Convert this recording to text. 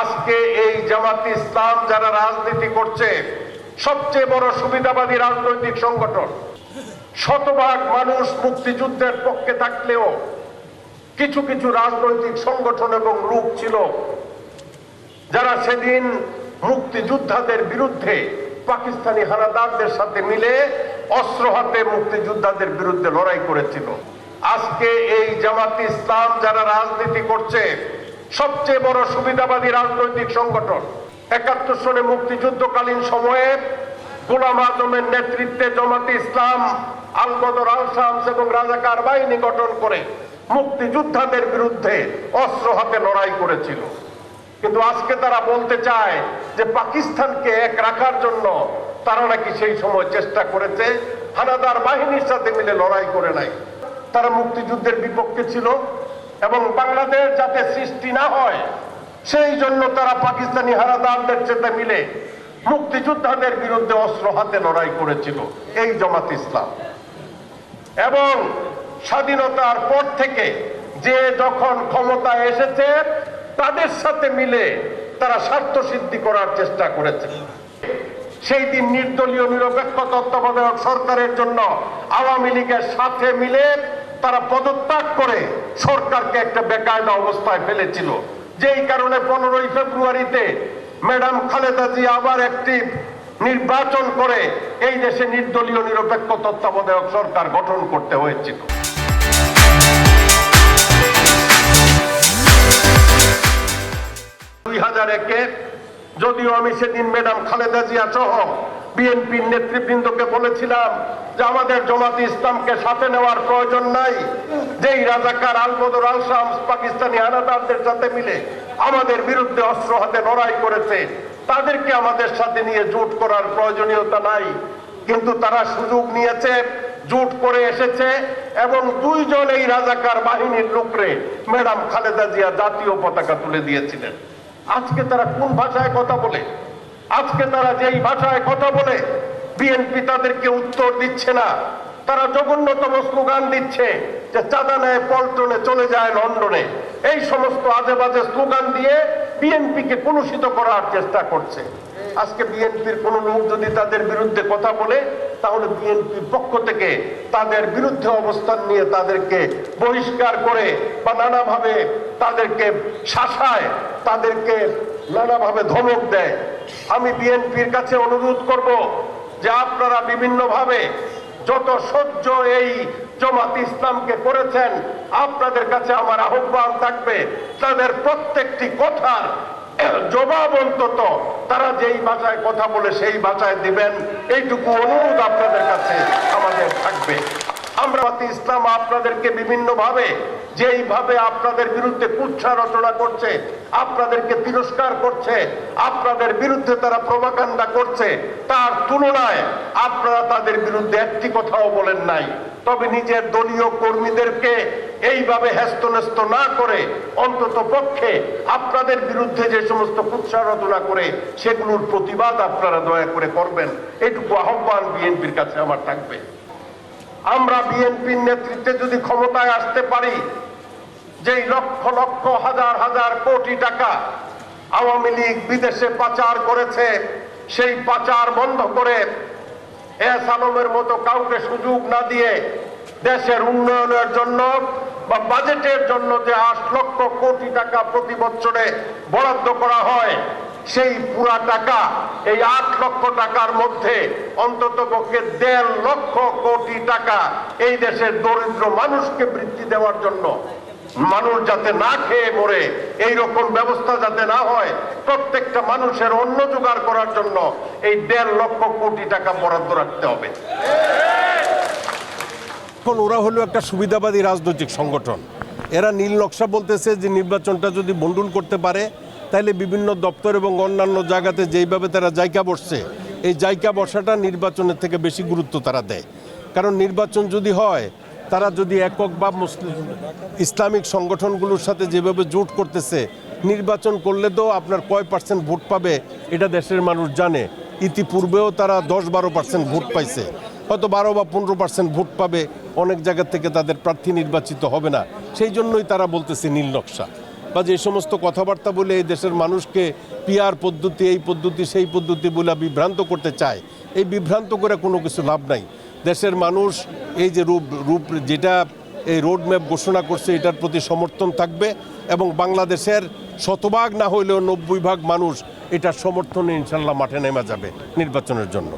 আজকে এই জামাত ইসলাম যারা রাজনীতি করছে, সবচেয়ে বড় সুবিধাবাদী রাজনৈতিক সংগঠন, শতভাগ মানুষ মুক্তিযুদ্ধের পক্ষে থাকলেও কিছু কিছু রাজনৈতিক সংগঠন এবং লোক ছিল যারা সেদিন মুক্তিযোদ্ধাদের বিরুদ্ধে, পাকিস্তানি হানাদারদের সাথে মিলে অস্ত্র হাতে মুক্তিযোদ্ধাদের বিরুদ্ধে লড়াই করেছিল। আজকে এই জামাত ইসলাম যারা রাজনীতি করছে সবচেয়ে বড় সুবিধাবাদী রাজনৈতিক সংগঠন। একাত্তর সনে মুক্তিযুদ্ধকালীন সময়ে গোলাম আজমের নেতৃত্বে জামাতে ইসলাম, আলবদর আল শামস এবং রাজাকার বাহিনী গঠন করে মুক্তিযোদ্ধাদের বিরুদ্ধে অস্ত্র হাতে লড়াই করেছিল। কিন্তু আজকে তারা বলতে চায় যে পাকিস্তানকে এক রাখার জন্য তারা নাকি সেই সময় চেষ্টা করেছে, হানাদার বাহিনীর সাথে মিলে লড়াই করে নাই। তারা মুক্তিযুদ্ধের বিপক্ষে ছিল। এবং বাংলাদেশ যাতে সৃষ্টি না হয়, সেই জন্য তারা পাকিস্তানি হারাদারদের সাথে মিলে মুক্তিযোদ্ধাদের বিরুদ্ধে অস্ত্র হাতে লড়াই করেছিল, এই জামাত ইসলাম। এবং স্বাধীনতার পর থেকে যে যখন ক্ষমতায় এসেছে, তাদের সাথে মিলে তারা স্বার্থ সিদ্ধি করার চেষ্টা করেছে। সেই দিন নির্দলীয় নিরপেক্ষ তত্ত্বাবধায়ক সরকারের জন্য আওয়ামী লীগের সাথে মিলে তারা পদত্যাগ করে সরকারকে একটা বেকায়দা অবস্থায় ফেলেছিল। যেই কারণে পনেরোই ফেব্রুয়ারিতে ম্যাডাম খালেদা জিয়া আবার একটি নির্বাচন করে এই দেশে নির্দলীয় নিরপেক্ষ তত্ত্বাবধায়ক সরকার গঠন করতে হয়েছিল। দুই হাজার একে যদিও আমি সেদিন ম্যাডাম খালেদা জিয়া সহ বিএনপির নেতৃবৃন্দকে বলেছিলাম যে আমাদের জমাতে ইসলামকে সাথে নেওয়ার প্রয়োজন নাই। যেই রাজাকার আলবদর আল শামস পাকিস্তানি হানাদারদের সাথে মিলে আমাদের বিরুদ্ধে অস্ত্র হাতে লড়াই করেছে, তাদেরকে আমাদের সাথে নিয়ে জোট করার প্রয়োজনীয়তা নাই। কিন্তু তারা সুযোগ নিয়েছে, জোট করে এসেছে এবং দুইজন এই রাজাকার বাহিনীর লোকরে ম্যাডাম খালেদা জিয়া জাতীয় পতাকা তুলে দিয়েছিলেন। আজকে তারা কোন ভাষায় কথা বলে? আজকে তারা যেই ভাষায় কথা বলে, বিএনপি তাদেরকে উত্তর দিচ্ছে না। তারা জঘন্যতম স্লোগান দিচ্ছে যে চাঁদা নেয়, পল্টনে চলে যায় লন্ডনে। এই সমস্ত আজে বাজে স্লোগান দিয়ে বিএনপিকে কলুষিত করার চেষ্টা করছে। আজকে বিএনপির কোন লোক যদি তাদের বিরুদ্ধে কথা বলে তাহলে বিএনপির পক্ষ থেকে তাদের বিরুদ্ধে অবস্থান নিয়ে তাদেরকে বহিষ্কার করে বা নানাভাবে তাদেরকে শাসায়, তাদেরকে নানাভাবে ধমক দেয়। আমি বিএনপির কাছে অনুরোধ করব যে আপনারা বিভিন্নভাবে যত সহ্য এই জমাত ইসলামকে করেছেন, আপনাদের কাছে আমার আহ্বান থাকবে, তাদের প্রত্যেকটি কথার জবাব অন্তত তারা যেই ভাষায় কথা বলে সেই ভাষায় দিবেন। এইটুকু অনুরোধ আপনাদের কাছে আমাদের থাকবে। আমরা ইসলাম আপনাদেরকে বিভিন্ন ভাবে যেইভাবে আপনাদের বিরুদ্ধে কুচ্ছা রচনা করছে আপনাদেরকে তিরস্কার করছে, আপনাদের বিরুদ্ধে তারা প্রভাকাণ্ডা করছে। তার তুলনায় আপনারা তাদের বিরুদ্ধে একটি কথাও বলেন নাই। তবে নিজের দলীয় কর্মীদেরকে এইভাবে হেস্তনেস্ত না করে অন্তত পক্ষে আপনাদের বিরুদ্ধে যে সমস্ত কুৎসা রচনা করে, সেগুলোর প্রতিবাদ আপনারা দয়া করে করবেন। এইটুকু আহ্বান বিএনপির কাছে আমার থাকবে। আমরা বিএনপির নেতৃত্বে যদি ক্ষমতায় আসতে পারি যেই লক্ষ লক্ষ, হাজার হাজার কোটি টাকা আওয়ামী লীগ বিদেশে পাচার করেছে, সেই পাচার বন্ধ করে এস আলমের মতো কাউকে সুযোগ না দিয়ে দেশের উন্নয়নের জন্য বা বাজেটের জন্য যে আট লক্ষ কোটি টাকা প্রতি বছরে বরাদ্দ করা হয়, সেই পুরা টাকা, এই আট লক্ষ টাকার মধ্যে অন্তত পক্ষে দেড় লক্ষ কোটি টাকা এই দেশের দরিদ্র মানুষকে বৃদ্ধি দেওয়ার জন্য মানুষ যাতে না খেয়ে মরে এই রকম ব্যবস্থা যাতে না হয়, প্রত্যেকটা মানুষের অন্ন জোগাড় করার জন্য এই দেড় লক্ষ কোটি টাকা বরাদ্দ রাখতে হবে। এখন ওরা হলো একটা সুবিধাবাদী রাজনৈতিক সংগঠন। এরা নীল নকশা বলতেছে যে নির্বাচনটা যদি বন্ডুল করতে পারে, তাহলে বিভিন্ন দপ্তর এবং অন্যান্য জায়গাতে যেইভাবে তারা জায়গা বসছে, এই জায়গা বসাটা নির্বাচনের থেকে বেশি গুরুত্ব তারা দেয়। কারণ নির্বাচন যদি হয় তারা যদি একক বা মুসলিম ইসলামিক সংগঠনগুলোর সাথে যেভাবে জোট করতেছে, নির্বাচন করলে তো আপনার কয় পার্সেন্ট ভোট পাবে, এটা দেশের মানুষ জানে। ইতিপূর্বেও তারা দশ বারো পার্সেন্ট ভোট পাইছে, হয়তো বারো বা পনেরো পার্সেন্ট ভোট পাবে, অনেক জায়গা থেকে তাদের প্রার্থী নির্বাচিত হবে না। সেই জন্যই তারা বলতেছে নীল নকশা। বা যে সমস্ত কথাবার্তা বলে এই দেশের মানুষকে পিয়ার পদ্ধতি, এই পদ্ধতি, সেই পদ্ধতি বলে বিভ্রান্ত করতে চায়, এই বিভ্রান্ত করে কোনো কিছু লাভ নাই। দেশের মানুষ এই যে রূপ রূপ, যেটা এই রোড ম্যাপ ঘোষণা করছে, এটার প্রতি সমর্থন থাকবে এবং বাংলাদেশের শতভাগ না হইলেও নব্বই ভাগ মানুষ এটার সমর্থনে ইনশাল্লাহ মাঠে নেমে যাবে নির্বাচনের জন্য।